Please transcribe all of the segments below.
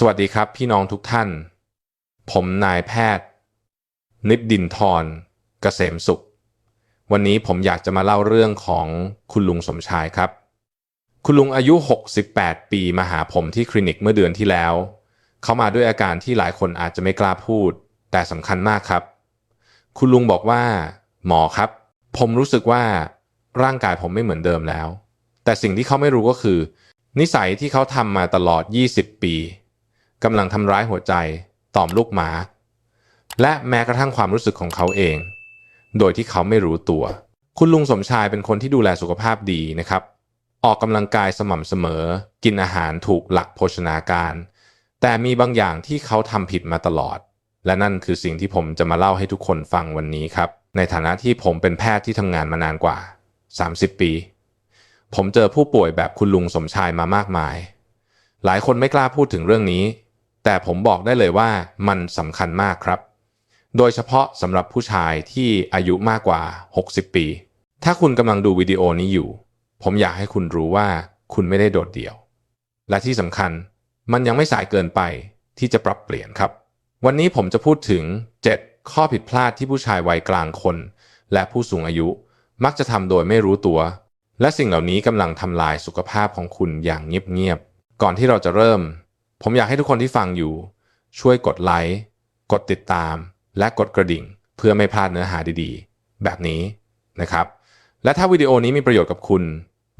สวัสดีครับพี่น้องทุกท่าน ผมนายแพทย์ นิบดินทรเกษมสุข วันนี้ผมอยากจะมาเล่าเรื่องของคุณลุงสมชายครับ คุณลุงอายุ 68 ปีมาหาผมที่คลินิกเมื่อเดือนที่แล้ว เขามาด้วยอาการที่หลายคนอาจจะไม่กล้าพูด แต่สำคัญมากครับ คุณลุงบอกว่า หมอครับ ผมรู้สึกว่าร่างกายผมไม่เหมือนเดิมแล้ว แต่สิ่งที่เขาไม่รู้ก็คือ นิสัยที่เขาทำมาตลอด 20 ปี กำลังทำร้ายหัวใจต่อมลูกหมา และแม้กระทั่งความรู้สึกของเขาเอง โดยที่เขาไม่รู้ตัว คุณลุงสมชายเป็นคนที่ดูแลสุขภาพดีนะครับ ออกกำลังกายสม่ำเสมอ กินอาหารถูกหลักโภชนาการ แต่มีบางอย่างที่เขาทำผิดมาตลอด และนั่นคือสิ่งที่ผมจะมาเล่าให้ทุกคนฟังวันนี้ครับ ในฐานะที่ผมเป็นแพทย์ที่ทำงานมานานกว่า 30 ปี ผมเจอผู้ป่วยแบบคุณลุงสมชายมามากมาย หลายคนไม่กล้าพูดถึงเรื่องนี้ แต่ผมบอกได้เลยว่ามันสำคัญมากครับ โดยเฉพาะสำหรับผู้ชายที่อายุมากกว่า 60 ปี ถ้าคุณกำลังดูวิดีโอนี้อยู่ ผมอยากให้คุณรู้ว่าคุณไม่ได้โดดเดี่ยว และที่สำคัญมันยังไม่สายเกินไปที่จะปรับเปลี่ยนครับ วันนี้ผมจะพูดถึง 7 ข้อผิดพลาดที่ผู้ชายวัยกลางคน และผู้สูงอายุมักจะทำโดยไม่รู้ตัว และสิ่งเหล่านี้กำลังทำลายสุขภาพของคุณอย่างเงียบๆ ก่อนที่เราจะเริ่ม ผมอยากให้ทุกคนที่ฟังอยู่ ช่วยกดไลค์กดติดตาม และกดกระดิ่ง เพื่อไม่พลาดเนื้อหาดีๆ แบบนี้นะครับ และถ้าวิดีโอนี้มีประโยชน์กับคุณ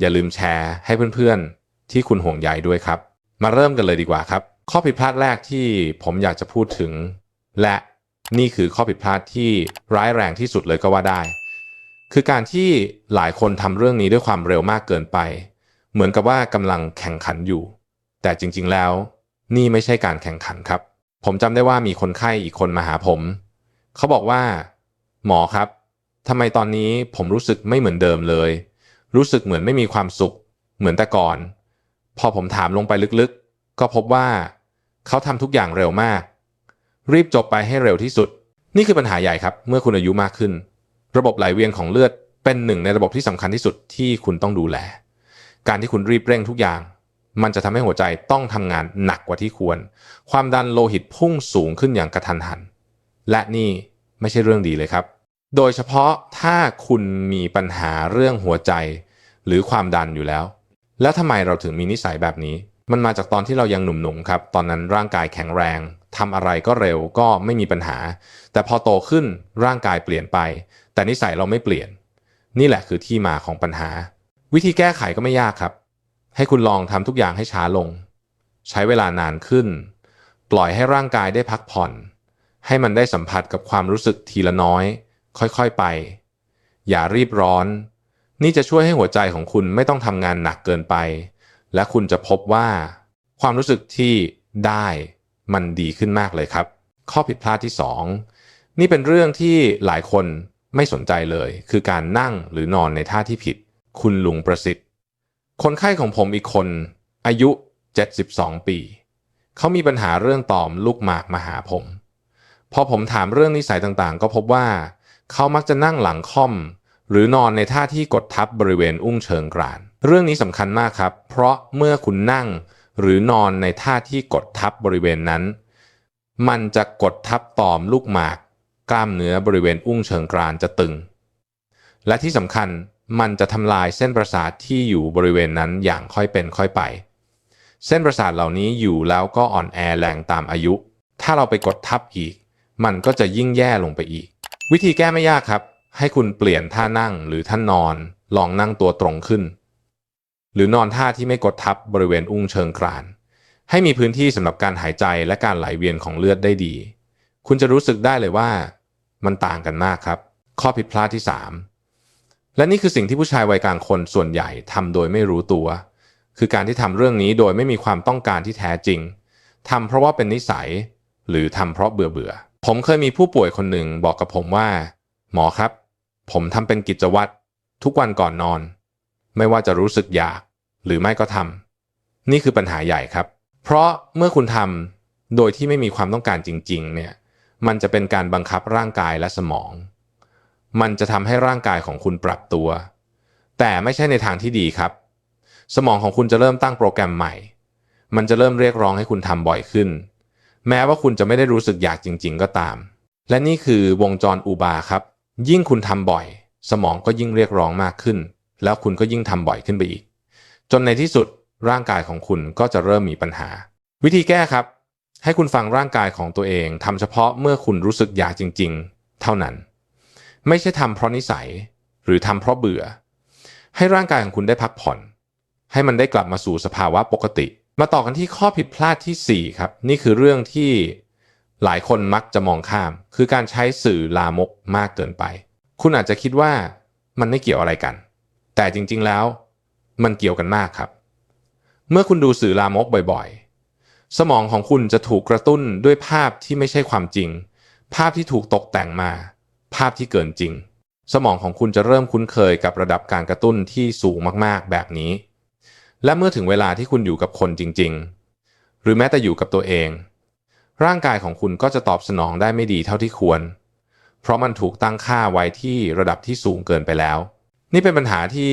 อย่าลืมแชร์ให้เพื่อนๆ ที่คุณห่วงใยด้วยครับ มาเริ่มกันเลยดีกว่าครับ ข้อผิดพลาดแรกที่ผมอยากจะพูดถึง และนี่คือข้อผิดพลาดที่ร้ายแรงที่สุดเลยก็ว่าได้ คือการที่หลายคนทำเรื่องนี้ด้วยความเร็วมากเกินไป เหมือนกับว่ากำลังแข่งขันอยู่ แต่จริง ๆแล้ว นี่ไม่ใช่การแข่งขันครับ ผมจำได้ว่ามีคนไข้อีกคนมาหาผม เขาบอกว่า หมอครับทำไมตอนนี้ผมรู้สึกไม่เหมือนเดิมเลย รู้สึกเหมือนไม่มีความสุข เหมือนแต่ก่อน พอผมถามลงไปลึกๆ ก็พบว่า เขาทำทุกอย่างเร็วมาก รีบจบไปให้เร็วที่สุด นี่คือปัญหาใหญ่ครับ เมื่อคุณอายุมากขึ้น ระบบไหลเวียนของเลือดเป็นหนึ่งในระบบที่สำคัญที่สุดที่คุณต้องดูแล การที่คุณรีบเร่งทุกอย่าง มันจะทำให้หัวใจต้องทำงานหนักกว่าที่ควร ความดันโลหิตพุ่งสูงขึ้นอย่างกระทันหัน และนี่ไม่ใช่เรื่องดีเลยครับ โดยเฉพาะถ้าคุณมีปัญหาเรื่องหัวใจ หรือความดันอยู่แล้ว แล้วทำไมเราถึงมีนิสัยแบบนี้ มันมาจากตอนที่เรายังหนุ่มๆครับ ตอนนั้นร่างกายแข็งแรงทำอะไรก็เร็วก็ไม่มีปัญหา แต่พอโตขึ้นร่างกายเปลี่ยนไป แต่นิสัยเราไม่เปลี่ยน นี่แหละคือที่มาของปัญหา วิธีแก้ไขก็ไม่ยากครับ ให้คุณลองทำทุกอย่างให้ช้าลง ใช้เวลานานขึ้น ปล่อยให้ร่างกายได้พักผ่อน ให้มันได้สัมผัสกับความรู้สึกทีละน้อย ค่อยๆไป อย่ารีบร้อน นี่จะช่วยให้หัวใจของคุณไม่ต้องทำงานหนักเกินไป และคุณจะพบว่า ความรู้สึกที่ได้มันดีขึ้นมากเลยครับ ข้อผิดพลาดที่ 2 นี่เป็นเรื่องที่หลายคนไม่สนใจเลย คือการนั่งหรือนอนในท่าที่ผิด คุณลุงประสิทธิ์ คนไข้ของผมอีกคน อายุ 72 ปี เขามีปัญหาเรื่องต่อมลูกหมากมาหาผม พอผมถามเรื่องนิสัยต่างๆ ก็พบว่า เขามักจะนั่งหลังค่อม หรือนอนในท่าที่กดทับบริเวณอุ้งเชิงกราน เรื่องนี้สำคัญมากครับ เพราะเมื่อคุณนั่งหรือนอนในท่าที่กดทับบริเวณนั้น มันจะกดทับต่อมลูกหมาก กล้ามเนื้อบริเวณอุ้งเชิงกรานจะตึง และที่สำคัญ มันจะทำลายเส้นประสาทที่อยู่บริเวณนั้นอย่างค่อยเป็นค่อยไป เส้นประสาทเหล่านี้อยู่แล้วก็อ่อนแอแรงตามอายุ ถ้าเราไปกดทับอีก มันก็จะยิ่งแย่ลงไปอีก วิธีแก้ไม่ยากครับ ให้คุณเปลี่ยนท่านั่งหรือท่านอน ลองนั่งตัวตรงขึ้น หรือนอนท่าที่ไม่กดทับบริเวณอุ้งเชิงกราน ให้มีพื้นที่สำหรับการหายใจและการไหลเวียนของเลือดได้ดี คุณจะรู้สึกได้เลยว่า มันต่างกันมากครับ ข้อผิดพลาดที่ 3 และนี่คือสิ่งที่ผู้ชายวัยกลางคนส่วนใหญ่ทำโดยไม่รู้ตัว คือการที่ทำเรื่องนี้โดยไม่มีความต้องการที่แท้จริงทำเพราะว่าเป็นนิสัย หรือทำเพราะเบื่อเบื่อ ผมเคยมีผู้ป่วยคนหนึ่งบอกกับผมว่า หมอครับ ผมทำเป็นกิจวัตรทุกวันก่อนนอน ไม่ว่าจะรู้สึกอยาก หรือไม่ก็ทำนี่คือปัญหาใหญ่ครับ เพราะเมื่อคุณทำโดยที่ไม่มีความต้องการจริง ๆ เนี่ย มันจะเป็นการบังคับร่างกายและสมอง มันจะทำให้ร่างกายของคุณปรับตัว แต่ไม่ใช่ในทางที่ดีครับ สมองของคุณจะเริ่มตั้งโปรแกรมใหม่ มันจะเริ่มเรียกร้องให้คุณทำบ่อยขึ้น แม้ว่าคุณจะไม่ได้รู้สึกอยากจริง ๆ ก็ตาม และนี่คือวงจรอุบาครับ ยิ่งคุณทำบ่อย สมองก็ยิ่งเรียกร้องมากขึ้น แล้วคุณก็ยิ่งทำบ่อยขึ้นไปอีก จนในที่สุดร่างกายของคุณก็จะเริ่มมีปัญหา วิธีแก้ครับ ให้คุณฟังร่างกายของตัวเองทำเฉพาะเมื่อคุณรู้สึกอยากจริง ๆ เท่านั้น ไม่ใช่ทำเพราะนิสัย หรือทำเพราะเบื่อ ให้ร่างกายของคุณได้พักผ่อน ให้มันได้กลับมาสู่สภาวะปกติ มาต่อกันที่ข้อผิดพลาดที่ 4 ครับ นี่คือเรื่องที่หลายคนมักจะมองข้าม คือการใช้สื่อลามกมากเกินไป คุณอาจจะคิดว่ามันไม่เกี่ยวอะไรกัน แต่จริงๆแล้ว มันเกี่ยวกันมากครับ เมื่อคุณดูสื่อลามกบ่อยๆ สมองของคุณจะถูกกระตุ้นด้วยภาพที่ไม่ใช่ความจริง ภาพที่ถูกตกแต่งมา ภาพที่เกินจริง สมองของคุณจะเริ่มคุ้นเคยกับระดับการกระตุ้นที่สูงมากๆ แบบนี้ และเมื่อถึงเวลาที่คุณอยู่กับคนจริง ๆ หรือแม้แต่อยู่กับตัวเอง ร่างกายของคุณก็จะตอบสนองได้ไม่ดีเท่าที่ควร เพราะมันถูกตั้งค่าไว้ที่ระดับที่สูงเกินไปแล้ว นี่เป็นปัญหาที่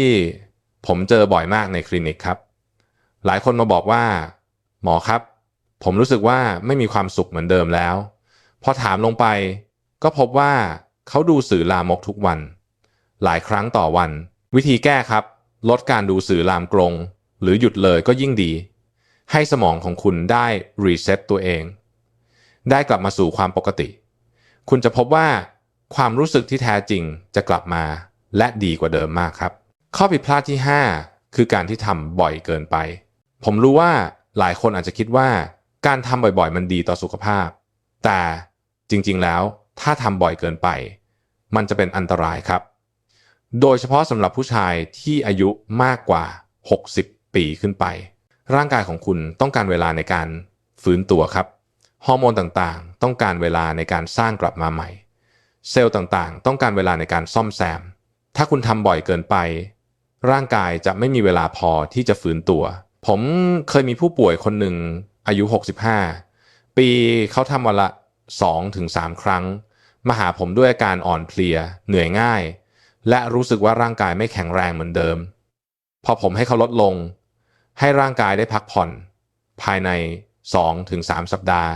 ผมเจอบ่อยมากในคลินิกครับ หลายคนมาบอกว่า หมอครับ ผมรู้สึกว่าไม่มีความสุขเหมือนเดิมแล้ว พอถามลงไปก็พบว่า เขาดูสื่อลามกทุกวัน หลายครั้งต่อวัน วิธีแก้ครับ ลดการดูสื่อลามกรง หรือหยุดเลยก็ยิ่งดี ให้สมองของคุณได้รีเซ็ตตัวเอง ได้กลับมาสู่ความปกติ คุณจะพบว่าความรู้สึกที่แท้จริงจะกลับมาและดีกว่าเดิมมากครับ ข้อผิดพลาดที่ 5 คือการที่ทำบ่อยเกินไป ผมรู้ว่าหลายคนอาจจะคิดว่า การทำบ่อยๆ มันดีต่อสุขภาพ แต่จริงๆแล้ว ถ้าทำบ่อยเกินไป มันจะเป็นอันตรายครับ โดยเฉพาะสำหรับผู้ชายที่อายุมากกว่า 60 ปีขึ้นไป ร่างกายของคุณต้องการเวลาในการฟื้นตัวครับฮอร์โมนต่างๆ ต้องการเวลาในการสร้างกลับมาใหม่ เซลล์ต่างๆ ต้องการเวลาในการซ่อมแซม ถ้าคุณทำบ่อยเกินไป ร่างกายจะไม่มีเวลาพอที่จะฟื้นตัว ผมเคยมีผู้ป่วยคนหนึ่งอายุ 65 ปีเขาทำวันละ 2-3ครั้ง มาหาผมด้วยอาการอ่อนเพลีย เหนื่อยง่าย และรู้สึกว่าร่างกายไม่แข็งแรงเหมือนเดิม พอผมให้เขาลดลง ให้ร่างกายได้พักผ่อน ภายใน 2-3สัปดาห์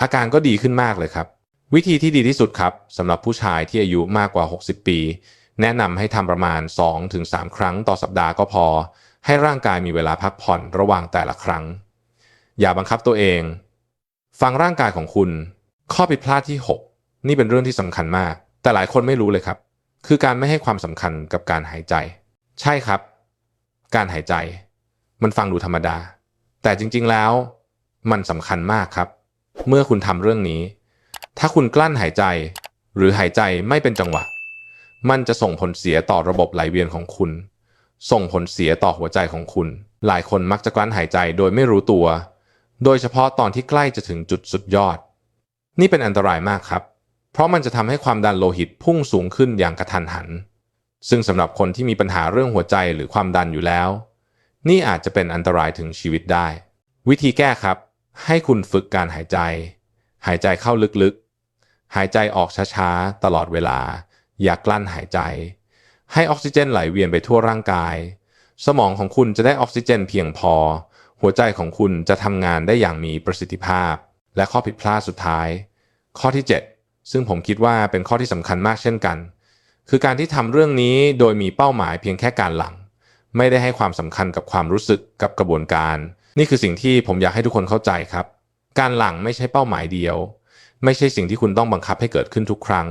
อาการก็ดีขึ้นมากเลยครับ วิธีที่ดีที่สุดครับสำหรับผู้ชายที่อายุมากกว่า 60 ปี แนะนำให้ทำประมาณ 2-3ครั้งต่อสัปดาห์ก็พอ ให้ร่างกายมีเวลาพักผ่อนระหว่างแต่ละครั้ง อย่าบังคับตัวเองฟังร่างกายของคุณ ข้อผิดพลาดที่ 6 นี่เป็นเรื่องที่สำคัญมาก แต่หลายคนไม่รู้เลยครับ คือการไม่ให้ความสำคัญกับการหายใจ ใช่ครับ การหายใจ มันฟังดูธรรมดา แต่จริงๆแล้ว มันสำคัญมากครับ เมื่อคุณทำเรื่องนี้ ถ้าคุณกลั้นหายใจ หรือหายใจไม่เป็นจังหวะ มันจะส่งผลเสียต่อระบบไหลเวียนของคุณ ส่งผลเสียต่อหัวใจของคุณ หลายคนมักจะกลั้นหายใจโดยไม่รู้ตัว โดยเฉพาะตอนที่ใกล้จะถึงจุดสุดยอด นี่เป็นอันตรายมากครับ เพราะมันจะทำให้ความดันโลหิตพุ่งสูงขึ้นอย่างกระทันหัน ซึ่งสำหรับคนที่มีปัญหาเรื่องหัวใจหรือความดันอยู่แล้ว นี่อาจจะเป็นอันตรายถึงชีวิตได้ วิธีแก้ครับ ให้คุณฝึกการหายใจ หายใจเข้าลึกๆ หายใจออกช้าๆ ตลอดเวลา อย่ากลั้นหายใจ ให้ออกซิเจนไหลเวียนไปทั่วร่างกาย สมองของคุณจะได้ออกซิเจนเพียงพอ หัวใจของคุณจะทำงานได้อย่างมีประสิทธิภาพ และข้อผิดพลาดสุดท้าย ข้อที่ 7 ซึ่งผมคิดว่าเป็นข้อที่สำคัญมากเช่นกัน คือการที่ทำเรื่องนี้โดยมีเป้าหมายเพียงแค่การหลัง ไม่ได้ให้ความสำคัญกับความรู้สึกกับกระบวนการ นี่คือสิ่งที่ผมอยากให้ทุกคนเข้าใจครับ การหลังไม่ใช่เป้าหมายเดียว ไม่ใช่สิ่งที่คุณต้องบังคับให้เกิดขึ้นทุกครั้ง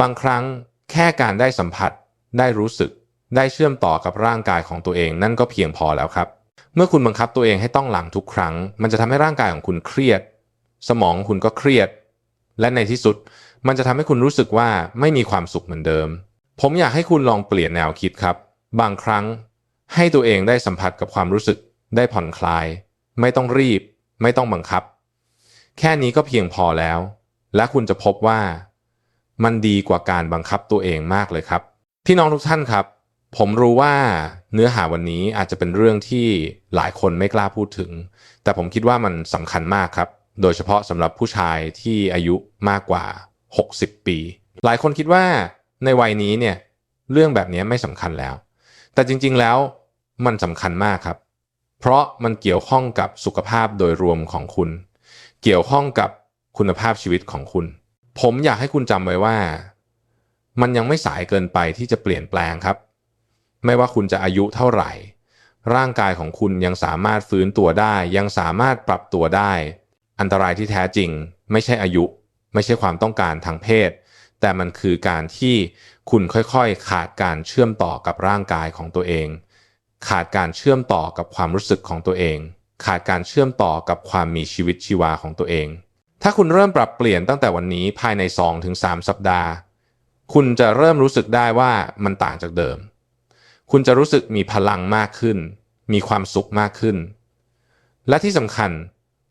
บางครั้งแค่การได้สัมผัส ได้รู้สึก ได้เชื่อมต่อกับร่างกายของตัวเอง นั่นก็เพียงพอแล้วครับ เมื่อคุณบังคับตัวเองให้ต้องหลังทุกครั้ง มันจะทำให้ร่างกายของคุณเครียด สมองคุณก็เครียด และในที่สุด มันจะทำให้คุณรู้สึกว่าไม่มีความสุขเหมือนเดิม ผมอยากให้คุณลองเปลี่ยนแนวคิดครับ บางครั้งให้ตัวเองได้สัมผัสกับความรู้สึก ได้ผ่อนคลาย ไม่ต้องรีบ ไม่ต้องบังคับ แค่นี้ก็เพียงพอแล้ว และคุณจะพบว่า มันดีกว่าการบังคับตัวเองมากเลยครับ พี่น้องทุกท่านครับ ผมรู้ว่าเนื้อหาวันนี้อาจจะเป็นเรื่องที่หลายคนไม่กล้าพูดถึง แต่ผมคิดว่ามันสำคัญมากครับ โดยเฉพาะสำหรับผู้ชายที่อายุมากกว่า 60 ปี หลายคนคิดว่าในวัยนี้เนี่ยเรื่องแบบนี้ไม่สำคัญแล้ว แต่จริงๆแล้วมันสำคัญมากครับ เพราะมันเกี่ยวข้องกับสุขภาพโดยรวมของคุณ เกี่ยวข้องกับคุณภาพชีวิตของคุณ ผมอยากให้คุณจำไว้ว่า มันยังไม่สายเกินไปที่จะเปลี่ยนแปลงครับ ไม่ว่าคุณจะอายุเท่าไหร่ ร่างกายของคุณยังสามารถฟื้นตัวได้ ยังสามารถปรับตัวได้ อันตรายที่แท้จริง ไม่ใช่อายุ ไม่ใช่ความต้องการทางเพศ แต่มันคือการที่คุณค่อยๆ ขาดการเชื่อมต่อกับร่างกายของตัวเอง ขาดการเชื่อมต่อกับความรู้สึกของตัวเอง ขาดการเชื่อมต่อกับความมีชีวิตชีวาของตัวเอง ถ้าคุณเริ่มปรับเปลี่ยนตั้งแต่วันนี้ภายใน 2-3 สัปดาห์ คุณจะเริ่มรู้สึกได้ว่ามันต่างจากเดิม คุณจะรู้สึกมีพลังมากขึ้น มีความสุขมากขึ้น และที่สำคัญ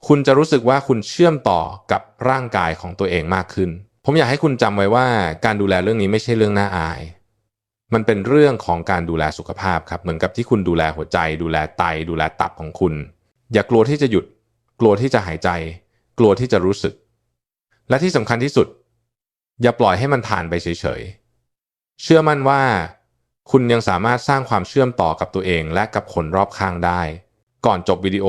คุณจะรู้สึกว่าคุณเชื่อมต่อกับร่างกายของตัวเองมากขึ้น ผมอยากให้คุณจำไว้ว่าการดูแลเรื่องนี้ไม่ใช่เรื่องน่าอาย มันเป็นเรื่องของการดูแลสุขภาพครับ เหมือนกับที่คุณดูแลหัวใจ ดูแลไต ดูแลตับของคุณ อย่ากลัวที่จะหยุด กลัวที่จะหายใจ กลัวที่จะรู้สึก และที่สำคัญที่สุด อย่าปล่อยให้มันผ่านไปเฉยๆ เชื่อมั่นว่า คุณยังสามารถสร้างความเชื่อมต่อกับตัวเองและกับคนรอบข้างได้ ก่อนจบวิดีโอ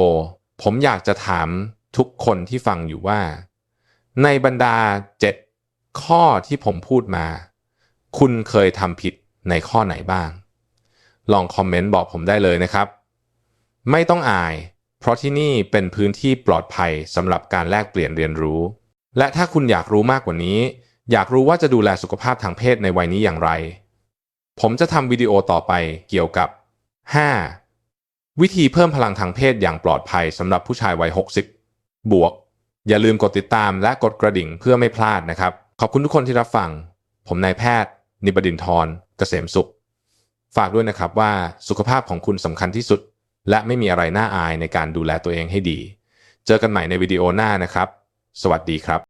ผมอยากจะถามทุกคนที่ฟังอยู่ว่า ในบรรดา 7 ข้อที่ผมพูดมา คุณเคยทำผิดในข้อไหนบ้าง ลองคอมเมนต์บอกผมได้เลยนะครับ ไม่ต้องอาย เพราะที่นี่เป็นพื้นที่ปลอดภัยสำหรับการแลกเปลี่ยนเรียนรู้ และถ้าคุณอยากรู้มากกว่านี้ อยากรู้ว่าจะดูแลสุขภาพทางเพศในวัยนี้อย่างไร ผมจะทำวิดีโอต่อไปเกี่ยวกับ 5. วิธีเพิ่มพลังทางเพศอย่างปลอดภัยสำหรับผู้ชายวัย 60 บวก อย่าลืมกดติดตามและกดกระดิ่งเพื่อไม่พลาดนะครับ ขอบคุณทุกคนที่รับฟัง ผมนายแพทย์ นิบดินทร์เกษมสุข ฝากด้วยนะครับว่าสุขภาพของคุณสำคัญที่สุด และไม่มีอะไรน่าอายในการดูแลตัวเองให้ดี เจอกันใหม่ในวิดีโอหน้านะครับ สวัสดีครับ